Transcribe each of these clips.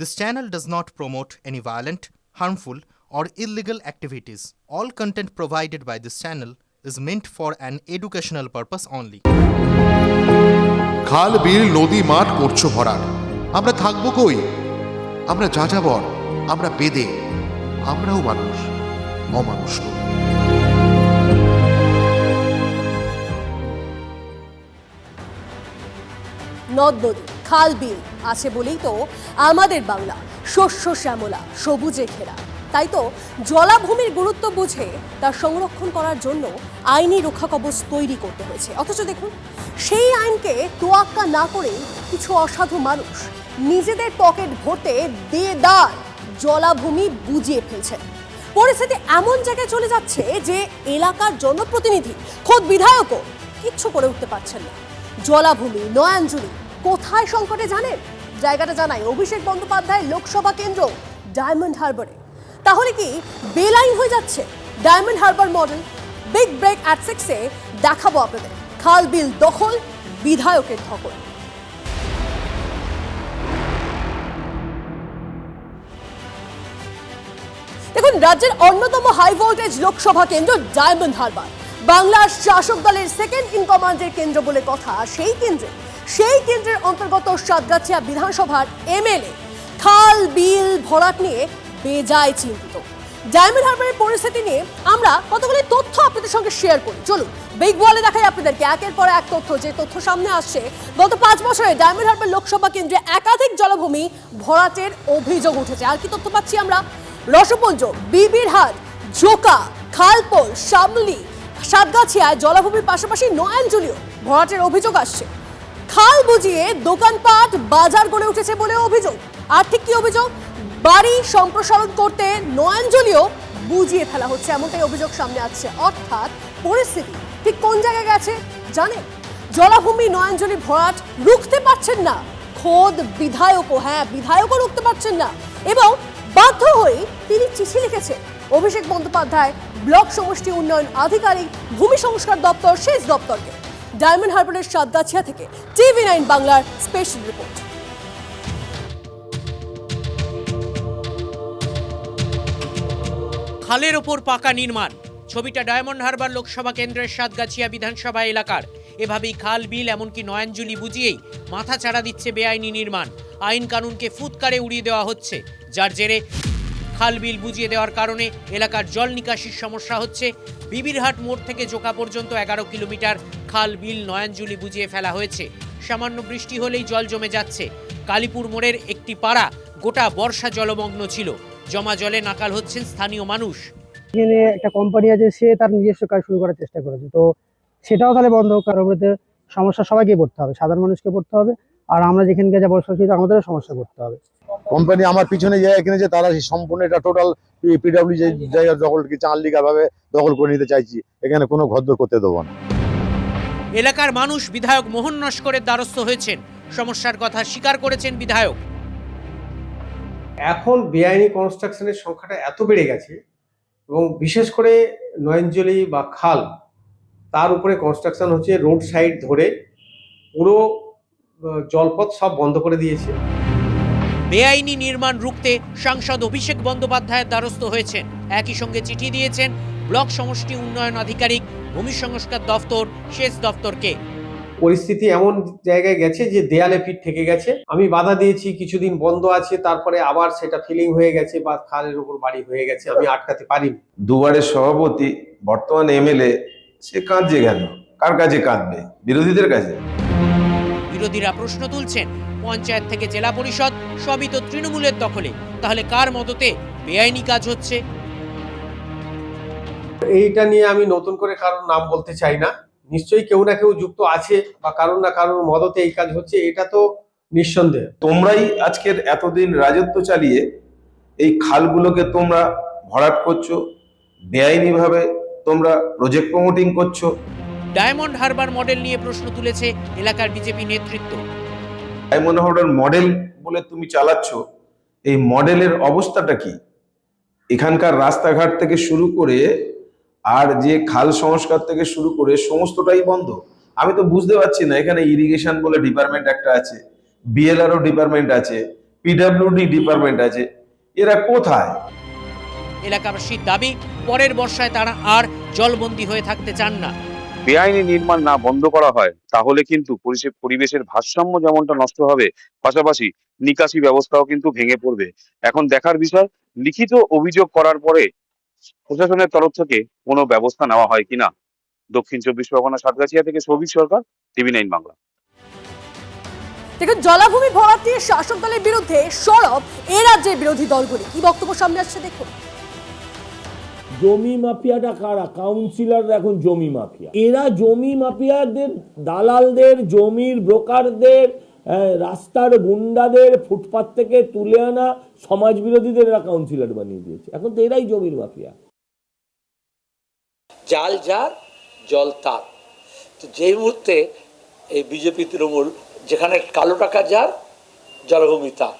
This channel does not promote any violent, harmful, or illegal activities. All content provided by this channel is meant for an educational purpose only. খাল বিল নদী মাঠ করছ ভরাট আমরা থাকব কই আমরা যাযাবর আমরা বেদে আমরাও মানুষ অমানুষ নই। নদ নদী খাল বিল আছে বলেই তো আমাদের বাংলা। শস্য শ্যামলা, সবুজে ঘেরা। তাই তো জলাভূমির গুরুত্ব বুঝে তা সংরক্ষণ করার জন্য আইনি রক্ষা কবচ তৈরি করতে হয়েছে। অথচ দেখুন, সেই আইনকে তোয়াক্কা না করে কিছু অসাধু মানুষ নিজেদের পকেট ভরতে দেদার জলাভূমি বুঝিয়ে ফেলছেন। পরিস্থিতি এমন জায়গায় চলে যাচ্ছে যে এলাকার জনপ্রতিনিধি, খোদ বিধায়কও কিচ্ছু করে উঠতে পারছেন না। জলাভূমি, নয়াঞ্জলি কোথায় সংকটে জানেন জায়গাটা জানাই অভিষেক বন্দ্যোপাধ্যায় লোকসভা কেন্দ্র ডায়মন্ড হারবারে তাহলে কি বেলাইন হয়ে যাচ্ছে Diamond Harbour model big break at সিক্সে দেখাবো আপনাদের। খাল বিল দখল, বিধায়কের ধকল। দেখুন, রাজ্যের অন্যতম হাই ভোল্টেজ লোকসভা কেন্দ্র ডায়মন্ড হারবার বাংলার শাসক দলের সেকেন্ড ইন কমান্ডের কেন্দ্র বলে কথা সেই কেন্দ্রে। সেই কেন্দ্রের অন্তর্গত সাতগাছিয়া বিধানসভার এমএলএ খাল, বিল, ভরাট নিয়ে বেজায় চিন্তিত। ডায়মন্ড হারবারের পরিস্থিতি নিয়ে আমরা কতগুলি তথ্য আপনাদের সঙ্গে শেয়ার করি? চলুন বিগ বলে দেখাই আপনাদেরকে। একের পর এক তথ্য, যে তথ্য সামনে আসছে, গত পাঁচ বছরে ডায়মন্ড হারবার লোকসভা কেন্দ্রে একাধিক জলভূমি ভরাটের অভিযোগ উঠেছে। আর কি তথ্য পাচ্ছি আমরা? রসপুঞ্জ বিবিরহাট জোকা, খালপোল, শামলি, সাতগাছিয়ায় জলাভূমির পাশাপাশি নয়াঞ্জলিও ভরাটের অভিযোগ আসছে। খাল বুঝিয়ে দোকানপাট বাজার গড়ে উঠেছে বলে অভিযোগ। আর ঠিক কি অভিযোগ? বাড়ি সম্প্রসারণ করতে নয়াঞ্জলিও বুঝিয়ে ফেলা হচ্ছে, এমনটাই অভিযোগ সামনে আসছে। অর্থাৎ পরিস্থিতি ঠিক কোন জায়গায় গেছে জানেন? জলাভূমি নয়াঞ্জলি ভরাট রুখতে পারছেন না। খোদ বিধায়কও হ্যাঁ বিধায়কও রুখতে পারছেন না। এবং বাধ্য হয়ে তিনি চিঠি লিখেছেন। অভিষেক বন্দ্যোপাধ্যায়, ব্লক সমষ্টি উন্নয়ন আধিকারিক, ভূমি সংস্কার দপ্তর, সেচ দপ্তরকে। ডায়মন্ড হারবারের সাতগাছিয়া থেকে টিভি নাইন বাংলার স্পেশাল রিপোর্ট। খালের ওপর পাকা নির্মাণ। ছবিটা ডায়মন্ড হারবার লোকসভা কেন্দ্রের সাতগাছিয়া বিধানসভা এলাকার। এভাবেই খাল, বিল, এমনকি নয়াঞ্জলি বুঝিয়েই মাথা চাড়া দিচ্ছে বেআইনি নির্মাণ। আইন কানুনকে ফুৎকারে উড়িয়ে দেওয়া হচ্ছে। যার জেরে খাল বিল বুঝিয়ে দেওয়ার কারণে এলাকার জল নিকাশির সমস্যা হচ্ছে। বিবিরহাট মোড় থেকে জোকা পর্যন্ত এগারো কিলোমিটার খাল বিল নয়াঞ্জলি বুঝিয়ে ফেলা হয়েছে। সামান্য বৃষ্টি হলেই জল জমে যাচ্ছে। কালীপুর মোড়ের একটি পাড়া গোটা বর্ষা জলমগ্ন ছিল। জমা জলে নাকাল হচ্ছেন স্থানীয় মানুষ। এখানে একটা কোম্পানি আছে, সে তার নিজস্ব কাজ শুরু করার চেষ্টা করেছে। তো সেটাও তাহলে বন্ধ কারণ সমস্যা সবাইকে পড়তে হবে। সাধারণ মানুষকে পড়তে হবে। আর আমরা যেখানকে যা বসবাস করি আমাদেরও সমস্যা করতে হবে। কোম্পানি আমার পিছনে জায়গা কিনেছে তারা সেই সম্পূর্ণ এটা টোটাল পিডব্লিউ জায়গা দখল কি চার লিগা ভাবে দখল করে নিতে চাইছি এখানে কোনো ঘরদোর করতে দেবো না। এলাকার মানুষ বিধায়ক মোহন নস্করের দ্বারস্থ হয়েছেন। সমস্যার কথা স্বীকার করেছেন বিধায়ক। এখন বেআইনি কনস্ট্রাকশনের সংখ্যাটা এত বেড়ে গেছে এবং বিশেষ করে নয়ঞ্জলি বা খাল তার উপরে কনস্ট্রাকশন হচ্ছে রোড সাইড ধরে পুরো জলপথ সব বন্ধ করে দিয়েছে। বেআইনি নির্মাণ রুখতে সাংসদ অভিষেক বন্দ্যোপাধ্যায়ের দ্বারস্থ হয়েছেন। একই সঙ্গে চিঠি দিয়েছেন ব্লক সমষ্টি উন্নয়ন আধিকারিক ভূমি সংস্কার দফতর সেচ দফতরকে। পরিস্থিতি এমন জায়গায় গেছে যে দেয়ালে পিঠ থেকে গেছে। আমি বাধা দিয়েছি কিছুদিন বন্ধ আছে তারপরে আবার সেটা ফিলিং হয়ে গেছে বা খালের উপর বাড়ি হয়ে গেছে আমি আটকাতে পারি দুবারের সভাপতি বর্তমান এমএলএ সে কাঁদছে কেন? কার কাছে কাঁদবে? বিরোধীদের কাছে? বিরোধীরা প্রশ্ন তুলছেন পঞ্চায়েত থেকে জেলা পরিষদ সবই তো তৃণমূলের দখলে তাহলে কার মদতে বেআইনি কাজ হচ্ছে? এইটা নিয়ে আমি নতুন করে কারোর নাম বলতে চাই না। নিশ্চয়ই কেউ না কেউ যুক্ত আছে বা কারোর না কারোর মদতে এই কাজ হচ্ছে এটা তো নিঃসন্দেহ। তোমরাই আজকের এতদিন রাজত্ব চালিয়ে এই খালগুলোকে তোমরা ভরাট করছ বেআইনিভাবে তোমরা প্রজেক্ট প্রমোটিং করছ ডায়মন্ড হারবার মডেল নিয়ে প্রশ্ন তুলেছে এলাকার বিজেপি নেতৃত্ব। মনে হয় মডেল বলে তুমি চালাচ্ছ এই মডেলের অবস্থাটা কি? এখানকার রাস্তাঘাট থেকে শুরু করে আর যে খাল সংস্কার থেকে শুরু করে সমস্তটাই বন্ধ। আমি তো বুঝতে পারছি না এখানে ইরিগেশন বলে ডিপার্টমেন্ট একটা আছে বিএলআরও ডিপার্টমেন্ট আছে পিডাব্লিউডি ডিপার্টমেন্ট আছে এরা কোথায়? এলাকাবাসীর দাবি পরের বর্ষায় তারা আর জলবন্দী হয়ে থাকতে চান না। বেআইনি নির্মাণ না বন্ধ করা হয়, তাহলে কিন্তু পরিবেশের ভারসাম্য যেমনটা নষ্ট হবে, পাশাপাশি নিকাশি ব্যবস্থাও কিন্তু ভেঙে পড়বে। এখন দেখার বিষয়, লিখিত অভিযোগ করার পরে প্রশাসনের তরফ থেকে কোনো ব্যবস্থা নেওয়া হয় কিনা? দক্ষিণ চব্বিশ পরগনা, সাতগাছিয়া থেকে সৌভিক সরকার, টিভি নাইন বাংলা। দেখুন, জলাভূমি ভরাট নিয়ে শাসক দলের বিরুদ্ধে সরব এ রাজ্যের বিরোধী দলগুলি। কি বক্তব্য সামনে আসছে দেখুন। জমি মাফিয়াটা কারা? কাউন্সিলররা এখন জমি মাফিয়া। এরা জমি মাফিয়াদের, দালালদের, জমির ব্রোকারদের রাস্তার গুন্ডাদের ফুটপাত থেকে তুলে আনা সমাজ বিরোধীদের এরা কাউন্সিলর বানিয়ে দিয়েছে। এখন তো এরাই জমির মাফিয়া। জাল যার, জল তার। তো যেই মুহূর্তে এই বিজেপি তৃণমূল, যেখানে কালো টাকা যার, জলভূমি তার।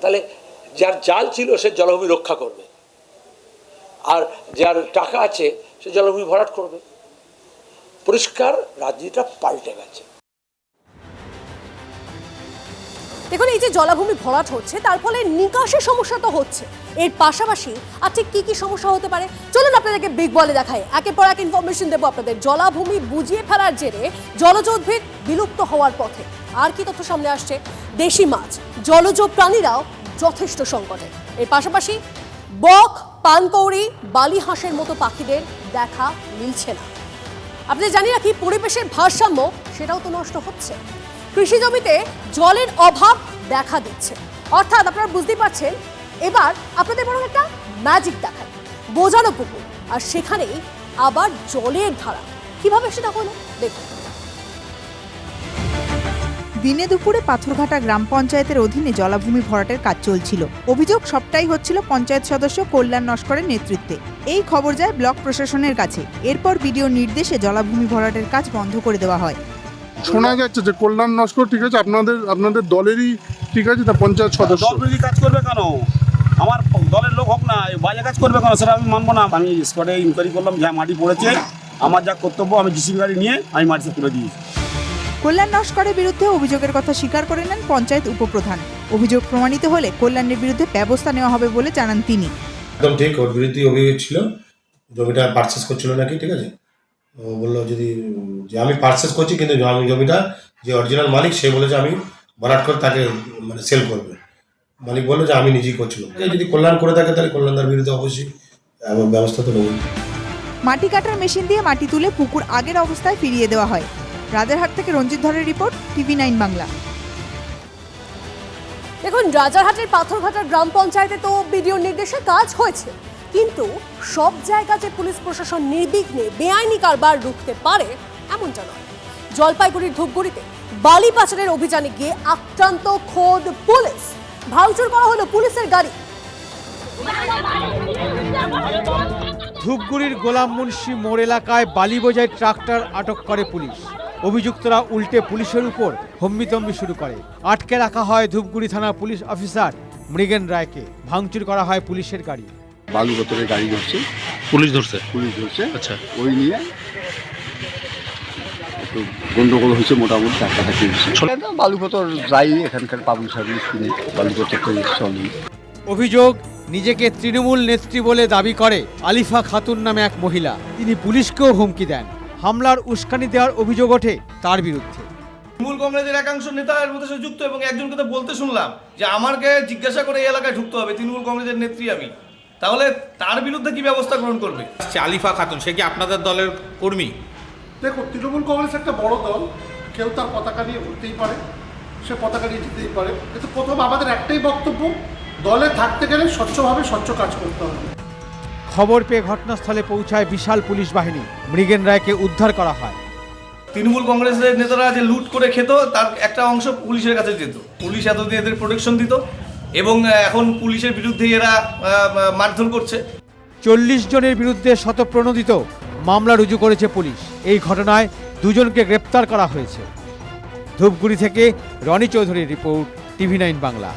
তাহলে যার জাল ছিল সে জলভূমি রক্ষা করবে। আর যার টাকা আছে, সে জলভূমি ভরাট করবে। পরিষ্কার রাজনীতিটা পাল্টে গেছে। দেখুন, এই যে জলাভূমি ভরাট হচ্ছে, তার ফলে নিকাশের সমস্যা তো হচ্ছে। এর পাশাপাশি আর ঠিক কী কী সমস্যা হতে পারে? চলুন আপনাদেরকে বিগ বলে দেখাই। একের পর এক ইনফরমেশন দেবো আপনাদের। জলাভূমি বুঝিয়ে ফেলার জেরে জলজ উদ্ভিদ বিলুপ্ত হওয়ার পথে আর কি তথ্য সামনে আসছে? দেশি মাছ, জলজ প্রাণীরাও যথেষ্ট সংকটে। এর পাশাপাশি বক পানকৌড়ি বালি হাঁসের মতো পাখিদের দেখা মিলছে না। আপনাদের জানি রাখি পরিবেশের ভারসাম্য, সেটাও তো নষ্ট হচ্ছে। কৃষি জমিতে জলের অভাব দেখা দিচ্ছে। অর্থাৎ আপনারা বুঝতেই পারছেন, এবার আপনাদের বরং একটা ম্যাজিক দেখায় বোঝানো পুকুর, আর সেখানেই আবার জলের ধারা। কীভাবে সেটা হলো? দেখুন। দিনে দুপুরে পাথরঘাটা গ্রাম পঞ্চায়েতের অধীনে জলাভূমি ভরাটের কাজ চলছিল। অভিযোগ সবটাই হচ্ছিল পঞ্চায়েত সদস্য কল্যাণ নস্করের নেতৃত্বে। এই খবর যায় ব্লক প্রশাসনের কাছে। এরপর বিডিও নির্দেশে জলাভূমি ভরাটের কাজ বন্ধ করে দেওয়া হয়। শোনা যাচ্ছে যে কল্যাণ নস্কর ঠিক আছে আপনাদের আপনাদের দলেরই ঠিক আছে তা পঞ্চায়েত সদস্য। দল বিরোধী কাজ করবে কেন? আমার দলের লোক হোক না বাজে কাজ করবে কেন সেটা আমি মানবো না। আমি স্পটে ইনকোয়ারি করলাম যা মাটি পড়েছে আমার যা কর্তব্য আমি জিসিবি গাড়ি নিয়ে আমি মাটিতে তুলে দিয়েছি। কল্যাণ নস্করের বিরুদ্ধে অভিযোগের কথা স্বীকার করে নেন পঞ্চায়েত উপপ্রধান। অভিযোগ প্রমাণিত হলে কল্যাণের বিরুদ্ধে ব্যবস্থা নেওয়া হবে বলে জানান তিনি। একদম ঠিক ওর বিরুদ্ধে অভিযোগ ছিল। জমিটা পারচেস করছিল নাকি ঠিক আছে? ও বলল যদি যে আমি পারচেস করছি কিন্তু আমি জমিটা যে অরিজিনাল মালিক সে বলেছে আমি ভরাট করে তাকে মানে সেল করবে। মালিক বলল যে আমি নিজেই করছিলাম। যদি কল্যাণ করে থাকে তাহলে কল্যাণদার বিরুদ্ধে অবশ্যই ব্যবস্থা তো নেব মাটি কাটার মেশিন দিয়ে মাটি তুলে পুকুর আগের অবস্থায় ফিরিয়ে দেওয়া হয়। রাজারহাট থেকে রঞ্জিত ধরের রিপোর্ট টিভি নাইন বাংলা। দেখুন রাজারহাটের পাথরঘাটার গ্রাম পঞ্চায়েতে তো বিডিওর নির্দেশে কাজ হয়েছে। কিন্তু সব জায়গাতে পুলিশ প্রশাসন নির্বিঘ্নে বেআইনি কারবার রুখতে পারে এমনটা নয়। জলপাইগুড়ির ধূপগুড়িতে বালি পাচারের অভিযানে গিয়ে আক্রান্ত খোদ পুলিশ। ভাঙচুর করা হলো পুলিশের গাড়ি। ধূপগুড়ির গোলাম মুন্সি মোড় এলাকায় বালি বোঝায় ট্রাক্টর আটক করে পুলিশ। অভিযুক্তরা উল্টে পুলিশের উপর হম্বিতম্বি শুরু করে। আটকে রাখা হয় ধূপগুড়ি থানার পুলিশ অফিসার মৃগেন রায়কে। ভাঙচুর করা হয় পুলিশের গাড়ি। বালু বোতলের গাড়ি ধরছে। পুলিশ ধরছে? পুলিশ ধরছে। আচ্ছা। ওই নিয়ে একটু গন্ডগোল হয়েছে মোটামুটি চারটাকাটি হয়েছে। বালু বোতল যাই এখানকার পাবলিক সার্ভিস কিনে বালু বোতল তো অভিযোগ নিজেকে তৃণমূল নেত্রী বলে দাবি করে আলিফা খাতুন নামে এক মহিলা। তিনি পুলিশকেও হুমকি দেন। হামলার উস্কানি দেওয়ার অভিযোগ ওঠে তার বিরুদ্ধে। তৃণমূল কংগ্রেসের একাংশ নেতা এর মধ্যে যুক্ত এবং একজনকে তো বলতে শুনলাম যে আমাকে জিজ্ঞাসা করে এই এলাকায় ঢুকতে হবে তৃণমূল কংগ্রেসের নেত্রী আমি। তাহলে তার বিরুদ্ধে কি ব্যবস্থা গ্রহণ করবে? আলিফা খাতুন সে কি আপনাদের দলের কর্মী? দেখো তৃণমূল কংগ্রেস একটা বড় দল কেউ তার পতাকা নিয়ে ঘুরতেই পারে সে পতাকা নিয়ে যেতেই পারে। কিন্তু প্রথম আমাদের একটাই বক্তব্য দলে থাকতে গেলে স্বচ্ছভাবে স্বচ্ছ কাজ করতে হবে। খবর পেয়ে ঘটনাস্থলে পৌঁছায় বিশাল পুলিশ বাহিনী। মৃগেন রায়কে উদ্ধার করা হয়। তৃণমূল কংগ্রেসের নেতারা যে লুট করে খেত তার একটা অংশ পুলিশের কাছে যেত। পুলিশ এতদিন এদের প্রোটেকশন দিত এবং এখন পুলিশের বিরুদ্ধে এরা মারধর করছে। চল্লিশ জনের বিরুদ্ধে শতপ্রণোদিত মামলা রুজু করেছে পুলিশ। এই ঘটনায় দুজনকে গ্রেপ্তার করা হয়েছে। ধূপগুড়ি থেকে রনি চৌধুরীর রিপোর্ট টিভি নাইন বাংলা।